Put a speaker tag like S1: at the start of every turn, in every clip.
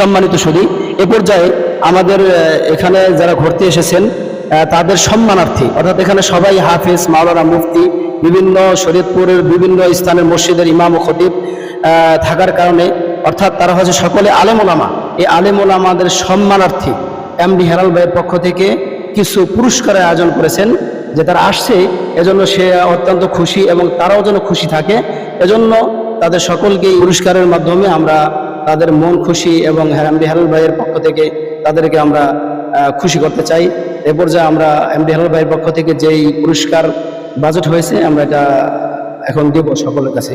S1: সম্মানিত সুদী, এ পর্যায়ে আমাদের এখানে যারা ঘুরতে এসেছেন তাদের সম্মানার্থী, অর্থাৎ এখানে সবাই হাফেজ, মাওলানা মুফতি, বিভিন্ন শরীয়তপুরের বিভিন্ন স্থানের মসজিদের ইমাম ও খতিব থাকার কারণে, অর্থাৎ তারা হচ্ছে সকলে আলেম ওলামা এই আলেম ওলামাদের সম্মানার্থী এমডি হেরাল ভাইয়ের পক্ষ থেকে কিছু পুরস্কারের আয়োজন করেছেন, যে তারা আসছে, এজন্য সে অত্যন্ত খুশি এবং তারাও যেন খুশি থাকে, এজন্য তাদের সকলকে এই পুরস্কারের মাধ্যমে আমরা তাদের মন খুশি এবং এমডি হেরাল ভাইয়ের পক্ষ থেকে তাদেরকে আমরা খুশি করতে চাই। এ পর্যায়ে আমরা এমডি হেরাল ভাইয়ের পক্ষ থেকে যেই পুরস্কার বাজেট হয়েছে, আমরা এটা এখন দেব সকলের কাছে।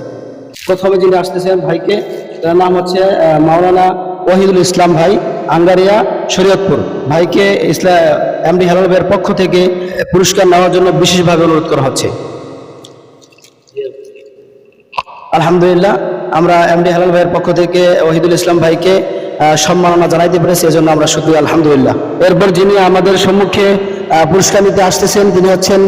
S1: প্রথমে যিনি আসতেছেন ভাইকে, তার নাম হচ্ছে মাওলানা ওয়াহিদুল ইসলাম ভাই, আঙ্গারিয়া, শরীয়তপুর। ভাইকে ইসলাম এমডি হেলাল ভাইয়ের পক্ষ থেকে পুরস্কার নেওয়ার জন্য বিশেষভাবে অনুরোধ করা হচ্ছে। আলহামদুলিল্লাহ, আমরা এমডি হেলাল ভাইয়ের পক্ষ থেকে ওয়াহিদুল ইসলাম ভাইকে সম্মাননা জানাইতে পেরেছি, এজন্য আমরা শুধু আলহামদুলিল্লাহ। এরপর যিনি আমাদের সম্মুখে পুরস্কার নিতে আসতেছেন, তিনি হচ্ছেন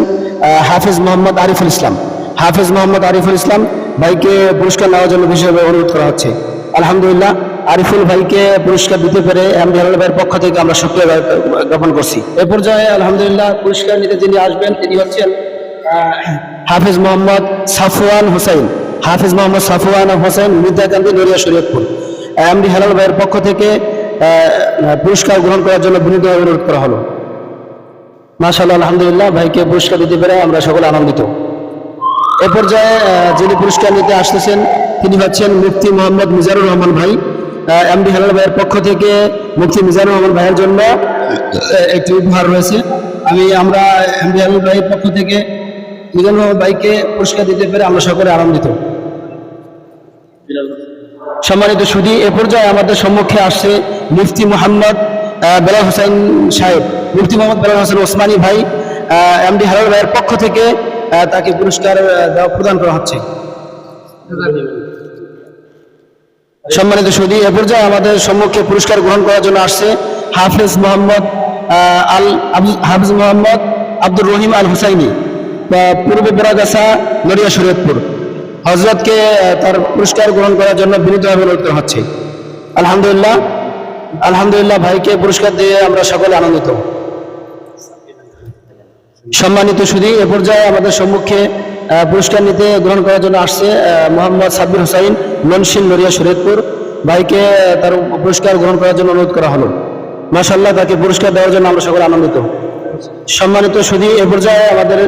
S1: হাফিজ মোহাম্মদ আরিফুল ইসলাম। হাফিজ মোহাম্মদ আরিফুল ইসলাম ভাইকে পুরস্কার নেওয়ার জন্য বিশেষভাবে অনুরোধ করা হচ্ছে। আলহামদুলিল্লাহ, আরিফুল ভাইকে পুরস্কার দিতে পেরে এমডি হেলাল ভাইয়ের পক্ষ থেকে আমরা শুক্রিয়া জ্ঞাপন করছি। এ পর্যায়ে আলহামদুলিল্লাহ, পুরস্কার নিতে যিনি আসবেন, তিনি হচ্ছেন হাফিজ মোহাম্মদ সাফওয়ান হোসেন হাফিজ মোহাম্মদ সাফওয়ান হোসেন বিদ্যাকান্তি নড়িয়া শরীয়তপুর। এমডি হেলাল ভাইয়ের পক্ষ থেকে পুরস্কার গ্রহণ করার জন্য বিনীতভাবে অনুরোধ করা হলো। মাশাআল্লাহ, আলহামদুলিল্লাহ, ভাইকে পুরস্কার দিতে পেরে আমরা সকলে আনন্দিত। এ পর্যায়ে যিনি পুরস্কার নিতে আসতেছেন, তিনি হচ্ছেন মুফতি মোহাম্মদ মিজানুর রহমান ভাই। এমডি হেলাল ভাইয়ের পক্ষ থেকে মুফতি মিজানুর রহমান ভাইয়ের জন্য একটি উপহার রয়েছে। আমি, আমরা এমডি হেলাল ভাইয়ের পক্ষ থেকে মিজানুর রহমান ভাইকে পুরস্কার দিতে পেরে আমরা সকলে আনন্দিত। সম্মানিত সুদী এ পর্যায়ে আমাদের সম্মুখে আসছে মুফতি মোহাম্মদ বেলাল হোসেন সাহেব। মুফতি মোহাম্মদ বেলাল হোসেন ওসমানী ভাই এমডি হালাল ভাইয়ের পক্ষ থেকে তাকে পুরস্কার দেওয়া প্রদান করা হচ্ছে। সম্মানিত সুদী এ পর্যায়ে আমাদের সম্মুখে পুরস্কার গ্রহণ করার জন্য আসছে হাফিজ মোহাম্মদ আল হাফিজ মোহাম্মদ আব্দুর রহিম আল হুসাইনি পূর্ব বরাগাছা নড়িয়া শরীয়তপুর। হজরতকে তার পুরস্কার গ্রহণ করার জন্য বিনীতভাবে অনুরোধ হচ্ছে। আলহামদুলিল্লাহ আলহামদুলিল্লাহ ভাইকে পুরস্কার দিয়ে আমরা সকলে আনন্দিত। সম্মানিত সুদী এ পর্যায়ে আমাদের সম্মুখে পুরস্কার নিতে গ্রহণ করার জন্য আসছে মোহাম্মদ সাব্বির হোসাইন মনসিন নড়িয়া শরীয়তপুর। ভাইকে তার পুরস্কার গ্রহণ করার জন্য অনুরোধ করা হলো। মাসাল্লাহ তাকে পুরস্কার দেওয়ার জন্য আমরা সকলে আনন্দিত। সম্মানিত সুদী এ পর্যায়ে আমাদের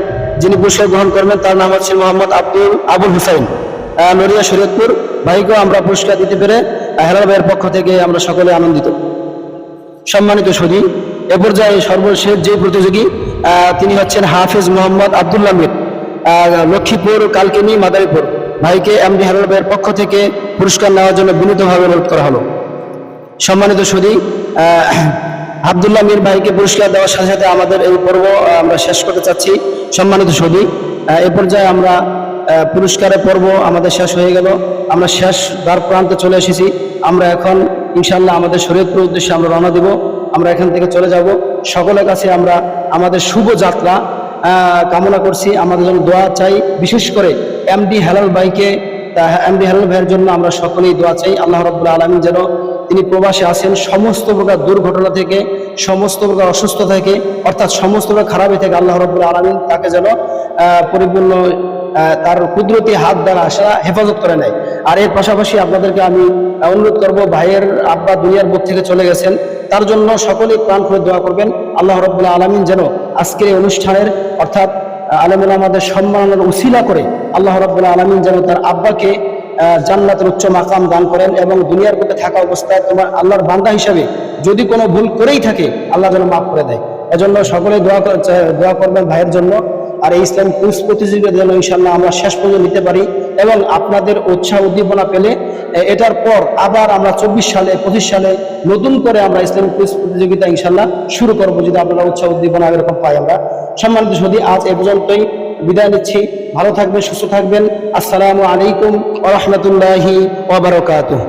S1: যিনি পুরস্কার গ্রহণ করবেন, তার নাম হচ্ছে মোহাম্মদ আব্দুল, আবুল হুসাইন। নড়িয়া শরীয়তপুর ভাইকেও আমরা পুরস্কার দিতে পেরে হেলাল ভাইয়ের পক্ষ থেকে আমরা সকলে আনন্দিত। সম্মানিত সুদী, এ পর্যায়ে সর্বশেষ যে প্রতিযোগী তিনি হচ্ছেন হাফিজ মোহাম্মদ আবদুল্লাহ মির। লক্ষ্মীপুর, কালকিনি, মাদারীপুর। ভাইকে এমডি হেলাল ভাইয়ের পক্ষ থেকে পুরস্কার নেওয়ার জন্য বিনীতভাবে অনুরোধ করা হলো। সম্মানিত সুদী আবদুল্লাহ মীর ভাইকে পুরস্কার দেওয়ার সাথে সাথে আমাদের এই পর্ব আমরা শেষ করতে চাচ্ছি। সম্মানিত সুদী এ পর্যায়ে আমরা পুরস্কারের পর্ব আমাদের শেষ হয়ে গেল। আমরা শেষ দ্বার প্রান্তে চলে এসেছি। আমরা এখন ইনশাল্লাহ আমাদের শরীয়তপুর উদ্দেশ্যে আমরা রওনা দিব। আমরা এখান থেকে চলে যাব। সকলের কাছে আমরা আমাদের শুভ যাত্রা কামনা করছি। আমাদের জন্য দোয়া চাই। বিশেষ করে এমডি হেলাল ভাইকে এমডি হেলাল ভাইয়ের জন্য আমরা সকলেই দোয়া চাই। আল্লাহ রব্বুল আলমী যেন তিনি প্রবাসে আছেন, সমস্ত প্রকার দুর্ঘটনা থেকে, সমস্ত প্রকার অসুস্থ থেকে, অর্থাৎ সমস্ত প্রকার খারাপই থেকে আল্লাহ রব্বুল আলমিন তাকে যেন পরিপূর্ণ তার কুদরতি হাত দ্বারা আসা, হেফাজত করে নেয়। আর এর পাশাপাশি আপনাদেরকে আমি অনুরোধ করব, ভাইয়ের আব্বা দুনিয়ার বুক থেকে চলে গেছেন, তার জন্য সকলেই প্রাণ করে দোয়া করবেন। আল্লাহ রব্বুল্লাহ আলমিন যেন আজকের এই অনুষ্ঠানের, অর্থাৎ আলমুল আমাদের সম্মানের উসিলা করে, আল্লাহ রব্বুল্লাহ আলমিন যেন তার আব্বাকে জান্নাতের উচ্চ মাকাম দান করেন এবং দুনিয়ার বুকে থাকা অবস্থায় তোমার আল্লাহর বান্দা হিসাবে যদি কোনো ভুল করেই থাকে, আল্লাহ যেন মাফ করে দেয়। এজন্য সকলে দোয়া দোয়া করবেন ভাইয়ের জন্য। আর এই ইসলাম কুইজ প্রতিযোগিতা যেন ইনশাল্লাহ আমরা শেষ পর্যন্ত নিতে পারি এবং আপনাদের উৎসাহ উদ্দীপনা পেলে এটার পর আবার আমরা চব্বিশ সালে, পঁচিশ সালে নতুন করে আমরা ইসলাম কুইজ প্রতিযোগিতা ইনশাল্লাহ শুরু করব। যদি আপনারা উৎসাহ উদ্দীপনা এরকম পাই আমরা। সম্মানিত সদি আজ এ পর্যন্তই। বিদায় নিচ্ছি। ভালো থাকবেন সুস্থ থাকবেন। আসসালামু আলাইকুম ওরহমতুল্লাহি ওবরকাতুহ